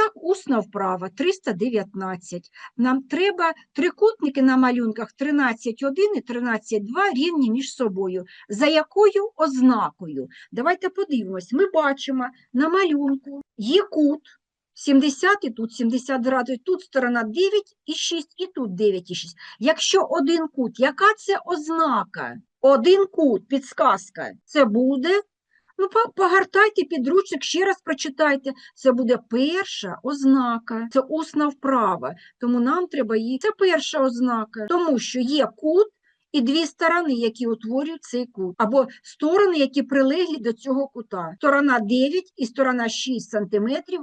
так, усна вправа 319. Нам треба трикутники на малюнках 13,1 і 13,2 рівні між собою. За якою ознакою? Давайте подивимось. Ми бачимо на малюнку є кут 70 і тут 70 градусів, тут сторона 9,6 і тут 9,6. Якщо один кут, яка це ознака? Один кут, підсказка, це буде. Ну, погортайте підручник, ще раз прочитайте. Це буде перша ознака, це усна вправа. Тому нам треба її. Це перша ознака, тому що є кут і дві сторони, які утворюють цей кут, або сторони, які прилеглі до цього кута. Сторона 9 і сторона 6 сантиметрів.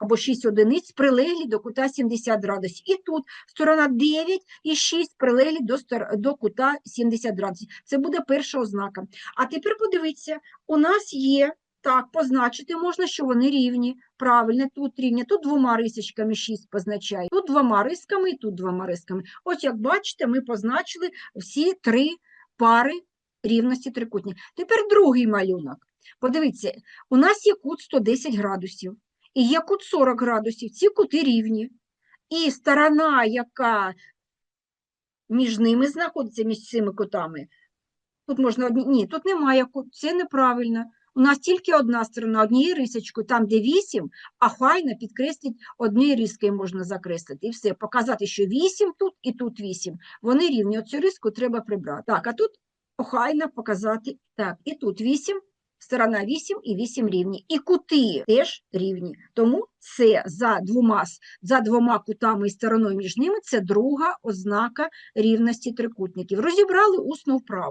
Або 6 одиниць прилеглі до кута 70 градусів. І тут сторона 9 і 6 прилеглі до, до кута 70 градусів. Це буде перша ознака. А тепер подивіться, у нас є, так, позначити можна, що вони рівні. Правильно, тут рівні, тут двома рисочками 6 позначає, тут двома рисками і тут двома рисками. Ось як бачите, ми позначили всі три пари рівності трикутні. Тепер другий малюнок. Подивіться, у нас є кут 110 градусів і є кут 40 градусів. Ці кути рівні. І сторона, яка між ними знаходиться, між цими кутами, Тут можна. Ні, тут немає ку- це неправильно. У нас тільки одна сторона, однією рисочкою, там, де 8, а хайно підкресліть однією рискою можна закреслити. І все, показати, що 8 тут і тут 8. Вони рівні. Оцю риску треба прибрати. Так, а тут охайно показати. Так, і тут 8, сторона 8 і 8 рівні. І кути теж рівні. Тому це за двома, за двома кутами і стороною між ними це друга ознака рівності трикутників. Розібрали усну вправу.